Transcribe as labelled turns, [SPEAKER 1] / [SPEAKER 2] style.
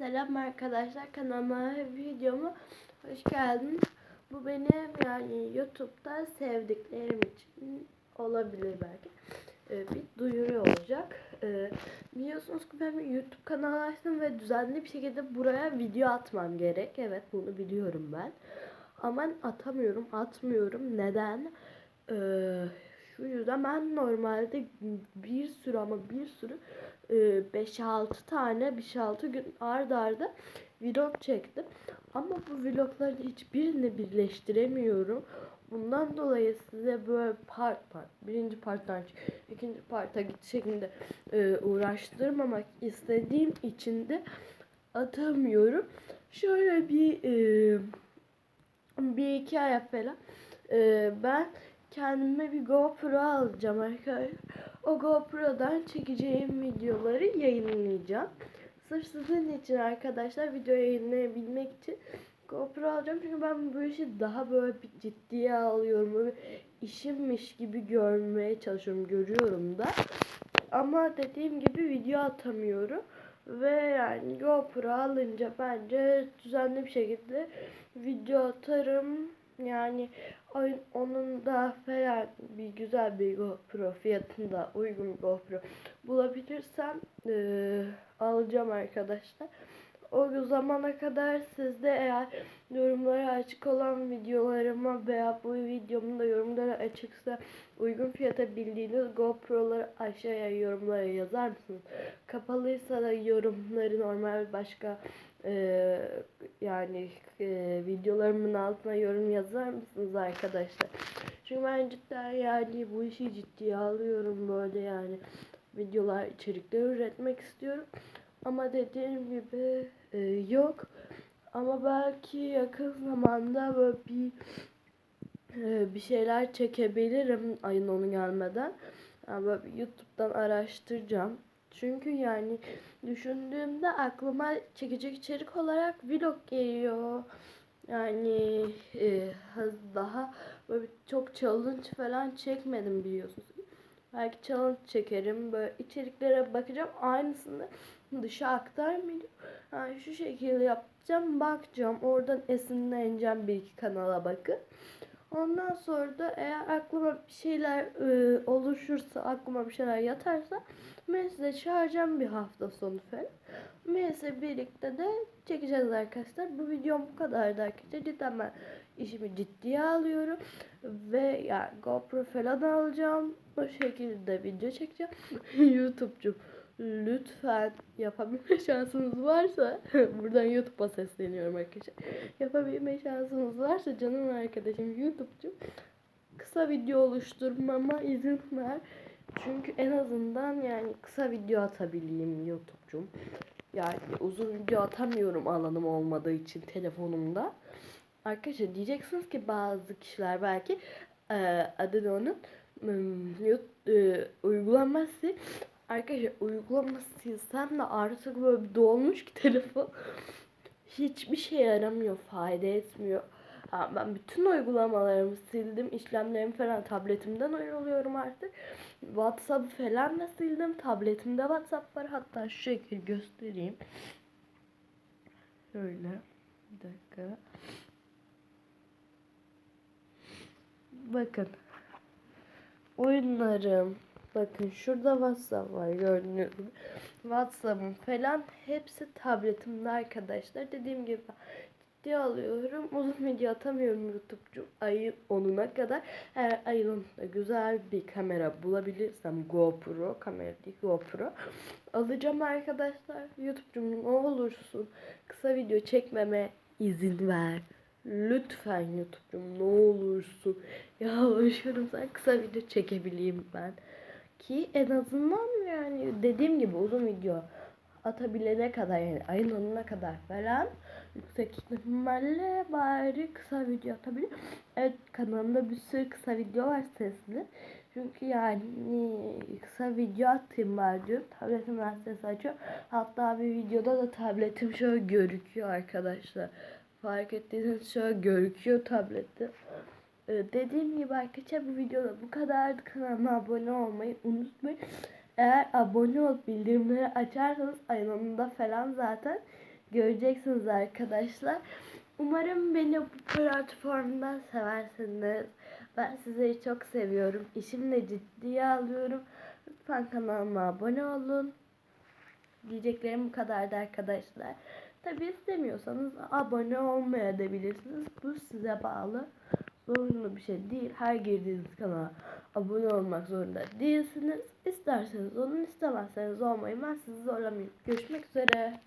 [SPEAKER 1] Selam arkadaşlar kanalıma videoma hoş geldiniz. Bu benim yani YouTube'da sevdiklerim için olabilir belki ee, bir duyuru olacak. Ee, biliyorsunuz ki ben bir YouTube kanalı açtım ve düzenli bir şekilde buraya video atmam gerek. Evet bunu biliyorum ben. Ama atamıyorum, atmıyorum. Neden? Ee, şu yüzden ben normalde bir sürü ama bir sürü 5-6 e, tane 5-6 gün ard arda vlog çektim. Ama bu vlogların hiçbirini birleştiremiyorum. Bundan dolayı size böyle part part, birinci parttan ikinci parta git şeklinde e, uğraştırmamak istediğim için de atamıyorum. Şöyle bir e, bir iki ay falan e, ben kendime bir GoPro alacağım arkadaşlar. O GoPro'dan çekeceğim videoları yayınlayacağım. Sırf sizin için arkadaşlar video yayınlayabilmek için GoPro alacağım. Çünkü ben bu işi daha böyle bir ciddiye alıyorum. Böyle işimmiş gibi görmeye çalışıyorum. Görüyorum da. Ama dediğim gibi video atamıyorum. Ve yani GoPro alınca bence düzenli bir şekilde video atarım. Yani onun da falan bir güzel bir GoPro fiyatında uygun bir GoPro bulabilirsem e, alacağım arkadaşlar. O zamana kadar siz de eğer açık olan videolarıma veya bu videomun da yorumlara açıksa uygun fiyata bildiğiniz GoPro'ları aşağıya yorumlara yazar mısınız? Kapalıysa da yorumları normal başka e, yani e, videolarımın altına yorum yazar mısınız arkadaşlar? Çünkü ben cidden yani bu işi ciddiye alıyorum böyle yani videolar içerikler üretmek istiyorum. Ama dediğim gibi e, yok. Ama belki yakın zamanda böyle bir e, bir şeyler çekebilirim ayın onu gelmeden. Yani böyle YouTube'dan araştıracağım. Çünkü yani düşündüğümde aklıma çekecek içerik olarak vlog geliyor. Yani e, daha böyle çok challenge falan çekmedim biliyorsunuz. Belki challenge çekerim. Böyle içeriklere bakacağım. Aynısını dışa aktarmayacağım. Yani şu şekilde yapacağım. Bakacağım. Oradan esinleneceğim bir iki kanala bakın. Ondan sonra da eğer aklıma bir şeyler e, oluşursa, aklıma bir şeyler yatarsa Melis'e çağıracağım bir hafta sonu falan. Melis'le birlikte de çekeceğiz arkadaşlar. Bu videom bu kadardı arkadaşlar. Cidden ben işimi ciddiye alıyorum. Ve yani GoPro falan alacağım. O şekilde video çekeceğim. YouTube'cum lütfen yapabilme şansınız varsa buradan YouTube'a sesleniyorum arkadaşlar. Yapabilme şansınız varsa canım arkadaşım YouTube'cum kısa video oluşturmama izin ver. Çünkü en azından yani kısa video atabileyim YouTube'cum. Yani uzun video atamıyorum alanım olmadığı için telefonumda. Arkadaşlar diyeceksiniz ki bazı kişiler belki adını onun e, uygulaması Arkadaşlar uygulama silsem de artık böyle dolmuş ki telefon. Hiçbir şey yaramıyor, fayda etmiyor. Ben bütün uygulamalarımı sildim. işlemlerimi falan tabletimden uyguluyorum artık. WhatsApp falan da sildim. Tabletimde WhatsApp var. Hatta şu şekilde göstereyim. Şöyle. Bir dakika. Bakın. Oyunlarım, Bakın şurada WhatsApp var gördüğünüz gibi. WhatsApp'ım falan hepsi tabletimde arkadaşlar. Dediğim gibi ciddi alıyorum. Uzun video atamıyorum YouTube'cu ayın 10'una kadar. Eğer ayın güzel bir kamera bulabilirsem GoPro, kamera değil GoPro alacağım arkadaşlar. YouTube'cum ne olursun kısa video çekmeme izin ver. Lütfen YouTube'cum ne olursun. Yalvarıyorum sen kısa video çekebileyim ben ki en azından yani dediğim gibi uzun video atabilene kadar yani ayın onuna kadar falan yüksek ihtimalle bari kısa video atabilir. Evet kanalımda bir sürü kısa video var sesli. Çünkü yani kısa video atayım bari diyorum. Tabletimden ses açıyor. Hatta bir videoda da tabletim şöyle görüküyor arkadaşlar. Fark ettiyseniz şöyle görüküyor tabletim. Ee, dediğim gibi arkadaşlar bu videoda bu kadardı. Kanalıma abone olmayı unutmayın. Eğer abone olup bildirimleri açarsanız ayın falan zaten göreceksiniz arkadaşlar. Umarım beni bu platformdan seversiniz. Ben sizleri çok seviyorum. İşimle ciddiye alıyorum. Lütfen kanalıma abone olun. Diyeceklerim bu kadardı arkadaşlar. Tabi istemiyorsanız abone olmayabilirsiniz. Bu size bağlı. Zorunlu bir şey değil. Her girdiğiniz kanala abone olmak zorunda değilsiniz. İsterseniz olun, istemezseniz olmayın. Ben sizi zorlamayayım. Görüşmek üzere.